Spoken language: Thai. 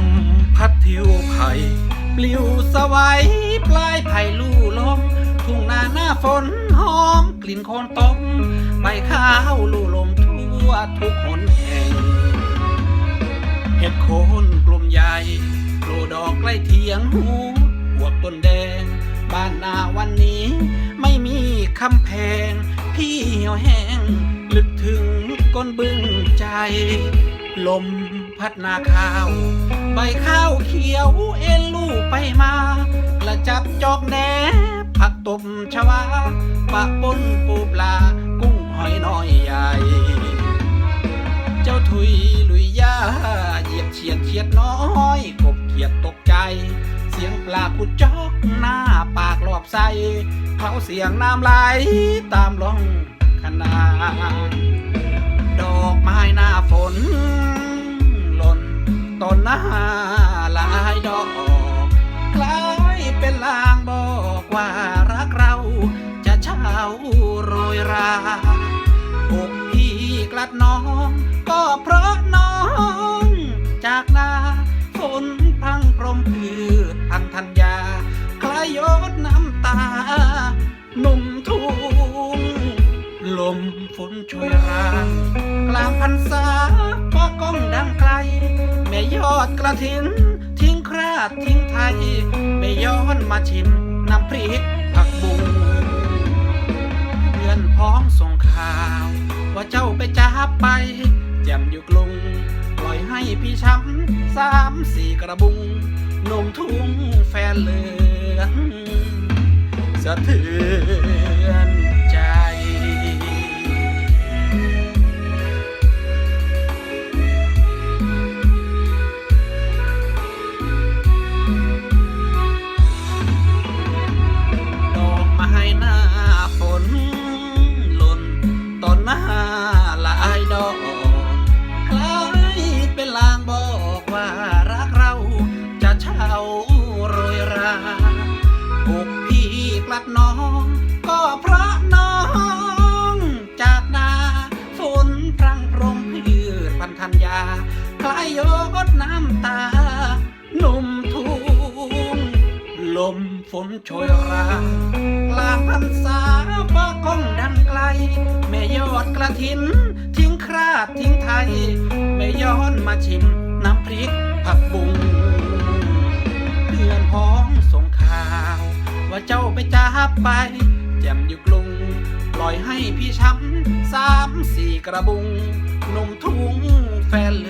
มพัดทิวไผ่ปลิวสวัยปลายไผ่ลู่ลมทุ่งนาหน้าฝนหอมกลิ่นโคนต้มใบข้าวลู่ลมทั่วทุกหนแห่งเห็ดโคนกลุ่มใหญ่โลดอกใกล้เทียงหูหวบต้นแดง บ้านนาวันนี้ ไม่มีคำแพง พี่เหี่ยวแห้ง ลึกถึงก้นบึ้งใจ ลมพัดนาข้าว ใบข้าวเขียวเอ็นลู่ไปมากระจับจอกแหนผักตบชวาปะปนปูปลา กุ้งหอยน้อยใหญ่ เจ้าถุยลุยยาเหยียบเฉียดเฉียดน้อยกบเขียดตกใจ เสียงปลาขุดจอกหน้าปากรอบใสเขาเสียงน้ำไหลตามลองคณาดอกไม้หน้าฝน หลายดอกคล้ายเป็นลางบอกว่ารักเราจะเช่าโรยราอกพี่กลัดน้อง ก็เพราะน้องจากนาฝนพังพรมพืชพันธัญญาคลายยดน้ำตาหนุ่มทุ่งลมฝนช่วยรางกลางพรรษาฟ้าก้องดังไกล ม่ยอดกระถิน ทิ้งคราดทิ้งไทย ไม่ย้อนมาชิม น้ำพริกผักบุ้งเพื่อนพ้องส่งข่าว ว่าเจ้าไปจ้าไปแจ่มอยู่กรุงปล่อยให้พี่ช้ำสามสี่กระบุงนมทุ่งแฟนเหลืองสะเทือน น้ำตาหนุ่มทุ่งลมฝนโชยรางกลางพรรษาฟ้าก้องดังไกล แม่ยอดกระถิน ทิ้งคราดทิ้งไทยไม่ย้อนมาชิมน้ำพริกผักบุงเพื่อนพ้องส่งข่าว ว่าเจ้าไปจ้าไปแจ่มอยู่กรุงปล่อยให้พี่ช้ำสามสี่กระบุงหนุ่มทุ่งแฟนเลือน